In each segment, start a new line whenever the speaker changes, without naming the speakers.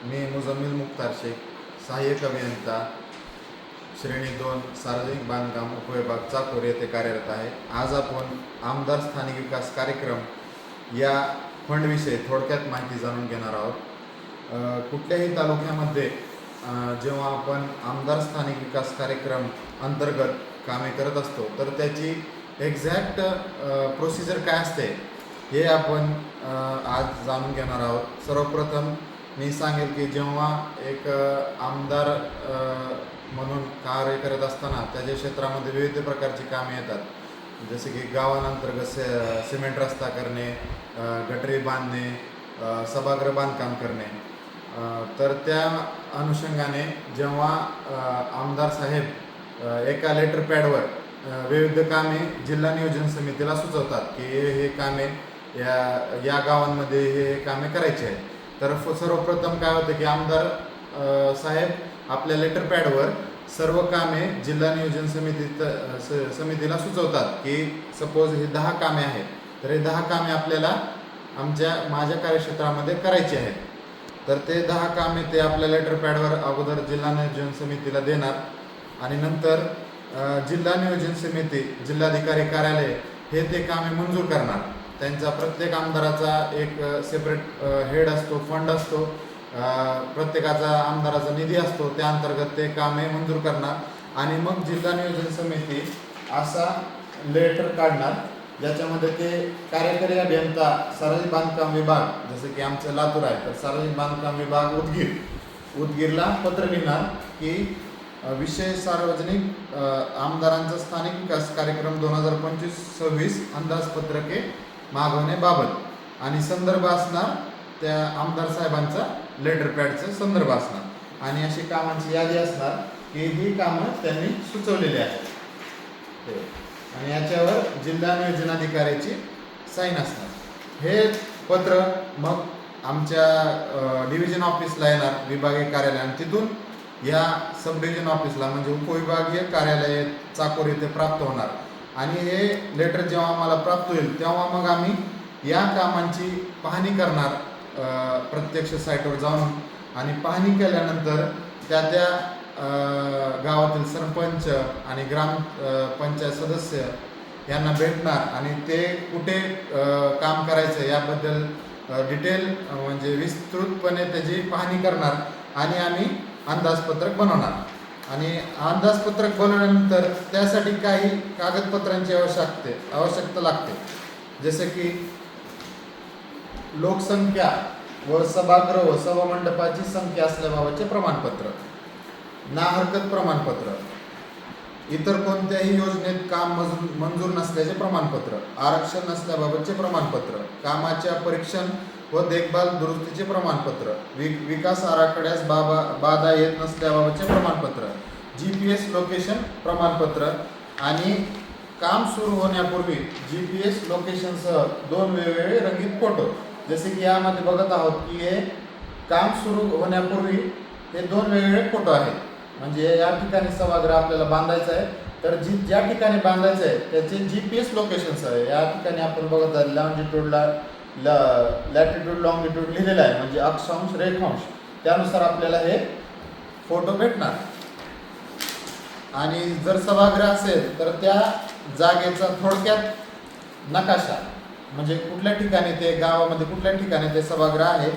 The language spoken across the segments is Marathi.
मी मुजम्मिल मुख्तार शेख सहाय्यक अभियंता श्रेणी दोन सार्वजनिक बांधकाम उपविभाग चाकूर येथे कार्यरत आहे. आज आपण आमदार स्थानिक विकास कार्यक्रम या फंडविषयी थोडक्यात माहिती जाणून घेणार आहोत. कुठल्याही तालुक्यामध्ये जेव्हा आपण आमदार स्थानिक विकास कार्यक्रम अंतर्गत कामे करत असतो तर त्याची एक्झॅक्ट प्रोसिजर काय असते हे आपण आज जाणून घेणार आहोत. सर्वप्रथम मी सांगेल की जेव्हा एक आमदार म्हणून कार्य करत असताना त्याच्या क्षेत्रामध्ये विविध प्रकारची कामे येतात. जसे की गावांतर्गत से सिमेंट रस्ता करणे गटरी बांधणे सभागृह बांधकाम करणे. तर त्या अनुषंगाने जेव्हा आमदार साहेब एका लेटर पॅडवर विविध कामे जिल्हा नियोजन समितीला सुचवतात की हे हे कामे या या गावांमध्ये हे हे कामे करायची आहे तर फ- सर्वप्रथम काय होतं की आमदार साहेब आपल्या लेटर पॅडवर सर्व कामे जिल्हा नियोजन समितीत स- समितीला सुचवतात की सपोज हे दहा कामे आहेत तर हे दहा कामे आपल्याला आमच्या माझ्या कार्यक्षेत्रामध्ये करायची आहेत. तर ते दहा कामे ते आपल्या लेटर पॅडवर अगोदर जिल्हा नियोजन समितीला देणार आणि नंतर जिल्हा नियोजन समिती जिल्हाधिकारी कार्यालय हे ते कामे मंजूर करणार. त्यांचा प्रत्येक आमदाराचा एक सेपरेट हेड असतो फंड असतो. प्रत्येकाचा आमदाराचा निधी असतो. त्या अंतर्गत ते कामे मंजूर करणार. आणि मग जिल्हा नियोजन समिती असा लेटर काढणार ज्याच्यामध्ये ते कार्यकारी अभियंता सार्वजनिक बांधकाम विभाग जसं की आमचं लातूर आहे तर सार्वजनिक बांधकाम विभाग उदगीर उदगीरला पत्र लिहिणार की विषय सार्वजनिक आमदारांचा स्थानिक विकास कार्यक्रम दोन हजार पंचवीस सव्वीस अंदाजपत्रके मागवण्याबाबत आणि संदर्भ असणार त्या आमदार साहेबांचा लेटर पॅडचा संदर्भ असणार. आणि अशी कामांची यादी असणार की ही कामं त्यांनी सुचवलेली आहेत. आणि याच्यावर जिल्हा नियोजनाधिकाऱ्याची साईन असणार. हे पत्र मग आमच्या डिव्हिजन ऑफिसला येणार विभागीय कार्यालय. आणि तिथून या सब डिव्हिजन ऑफिसला म्हणजे उपविभागीय कार्यालय चाकोर येथे प्राप्त होणार. आणि हे लेटर जेव्हा आम्हाला प्राप्त होईल तेव्हा मग आम्ही या कामांची पाहणी करणार प्रत्यक्ष साईटवर जाऊन. आणि पाहणी केल्यानंतर त्या त्या गावातील सरपंच आणि ग्राम पंचायत सदस्य यांना भेटणार आणि ते कुठे काम करायचं याबद्दल डिटेल म्हणजे विस्तृतपणे त्याची पाहणी करणार आणि आम्ही अंदाजपत्रक बनवणार. आणि अंदाजपत्रक बनवल्यानंतर त्यासाठी काही कागदपत्रांची आवश्यकते आवश्यकता लागते. जसे की लोकसंख्या व सभागृह सभामंडपाची संख्या असल्याबाबतचे प्रमाणपत्र ना हरकत प्रमाणपत्र इतर कोणत्याही योजनेत काम मजूर मंजूर नसल्याचे प्रमाणपत्र आरक्षण नसल्याबाबतचे प्रमाणपत्र कामाच्या परीक्षण व देखभाल दुरुस्तीचे प्रमाणपत्र. वि विकास आराखड्यास बाबा बाधा येत नसल्याबाबतचे प्रमाणपत्र. जी पी एस लोकेशन प्रमाणपत्र आणि काम सुरू होण्यापूर्वी जी पी एस लोकेशनसह दोन वेगवेगळे रंगीत फोटो जसे की यामध्ये बघत आहोत की हे काम सुरू होण्यापूर्वी हे दोन वेगवेगळे फोटो आहेत. म्हणजे या ठिकाणी सभागृह आपल्याला बांधायचं आहे. तर जी ज्या ठिकाणी बांधायचं आहे त्याचे जी पी एस लोकेशन्स आहे. या ठिकाणी आपण बघत आहे लॉन्जिट्यूडला ल लॅटिट्यूड लॉंगिट्यूड लिहिलेलं आहे. म्हणजे अक्षांश रेखांश. त्यानुसार आपल्याला हे फोटो भेटणार. आणि जर सभागृह असेल तर त्या जागेचा थोडक्यात नकाशा म्हणजे कुठल्या ठिकाणी ते गावामध्ये कुठल्या ठिकाणी ते सभागृह आहे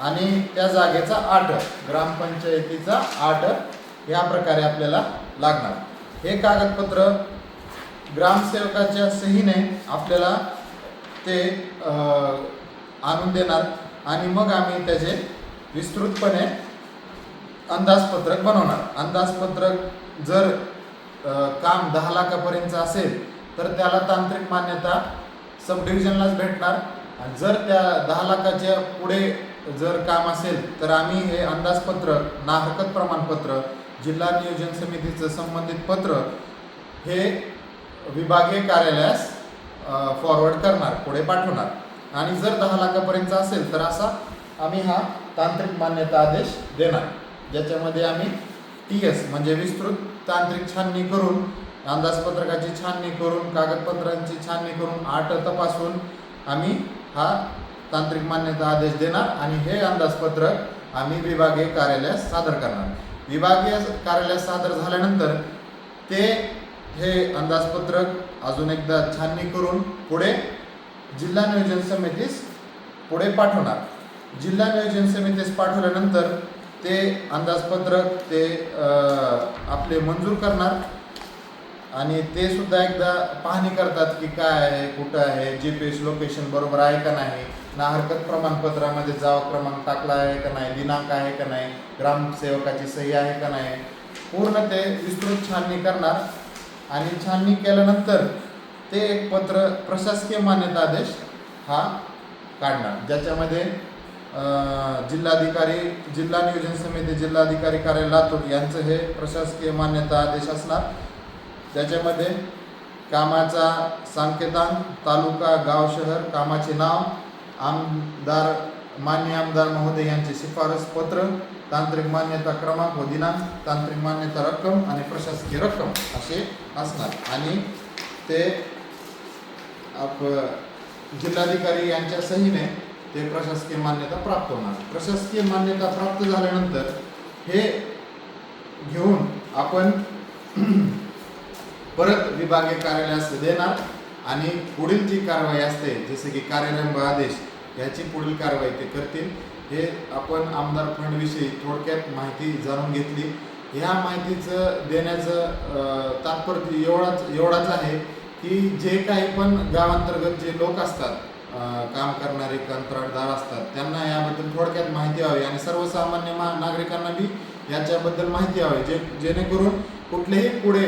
आणि त्या जागेचा आठ ग्रामपंचायतीचा आठ या प्रकारे आपल्याला लागणार. हे कागदपत्र ग्रामसेवकाच्या सहीने आपल्याला ते आणून देणार आणि मग आम्ही त्याचे विस्तृतपणे अंदाजपत्रक बनवणार. अंदाजपत्रक जर काम दहा लाखापर्यंत असेल तर त्याला तांत्रिक मान्यता सब डिव्हिजनलाच भेटणार. आणि जर त्या दहा लाखाच्या पुढे जर काम असेल तर आम्ही हे अंदाजपत्र ना हरकत प्रमाणपत्र जिल्हा नियोजन समितीचं संबंधित पत्र हे विभागीय कार्यालयास फॉरवर्ड करणार पुढे पाठवणार. आणि जर दहा लाखापर्यंत असेल तर असा आम्ही हा तांत्रिक मान्यता आदेश देणार. ज्याच्यामध्ये आम्ही टी एस म्हणजे विस्तृत तांत्रिक छाननी करून अंदाजपत्रकाची छाननी करून कागदपत्रांची छाननी करून आठ तपासून आम्ही हा तांत्रिक मान्यता आदेश देणार आणि हे अंदाजपत्रक आम्ही विभागीय कार्यालयास सादर करणार. विभागीय कार्यालयास सादर झाल्यानंतर ते हे अंदाजपत्रक अजून एकदा छाननी करून पुढे जिल्हा नियोजन समितीस पुढे पाठवणार. जिल्हा नियोजन समितीस पाठवल्यानंतर ते अंदाजपत्रक ते आपले मंजूर करणार. आणि ते सुद्धा एकदा पाहणी करतात की काय आहे कुठं आहे जी पी एस लोकेशन बरोबर आहे का नाही ना हरकत प्रमाणपत्रामध्ये जावा क्रमांक टाकला आहे का नाही दिनांक आहे का नाही ग्रामसेवकाची सही आहे का नाही पूर्ण ते विस्तृत छाननी करणार. आणि छाननी केल्यानंतर ते एक पत्र प्रशासकीय मान्यता आदेश हा काढणार. ज्याच्यामध्ये जिल्हाधिकारी जिल्हा नियोजन समिती जिल्हाधिकारी कार्यालय लातूर यांचं हे प्रशासकीय मान्यता आदेश असणार. त्याच्यामध्ये कामाचा सांकेतांक तालुका गाव शहर कामाचे नाव आमदार मान्य आमदार महोदय यांचे शिफारस पत्र तांत्रिक मान्यता क्रमांक व दिनांक तांत्रिक मान्यता रक्कम आणि प्रशासकीय रक्कम असे असणार. आणि ते आप जिल्हाधिकारी यांच्या सहीने ते प्रशासकीय मान्यता प्राप्त होणार. प्रशासकीय मान्यता प्राप्त झाल्यानंतर हे घेऊन आपण परत विभागीय कार्यालयास देणार आणि पुढील जी कारवाई असते जसे की कार्यालंब आदेश ह्याची पुढील कारवाई ते करतील. हे आपण आमदार फंडविषयी थोडक्यात माहिती जाणून घेतली. ह्या माहितीचं देण्याचं तात्पर्य एवढाच एवढाच आहे की जे काही पण गावांतर्गत जे लोक असतात काम करणारे कंत्राटदार असतात त्यांना याबद्दल थोडक्यात माहिती हवी आणि सर्वसामान्य मा नागरिकांना बी याच्याबद्दल माहिती हवी. जे जेणेकरून कुठलेही पुढे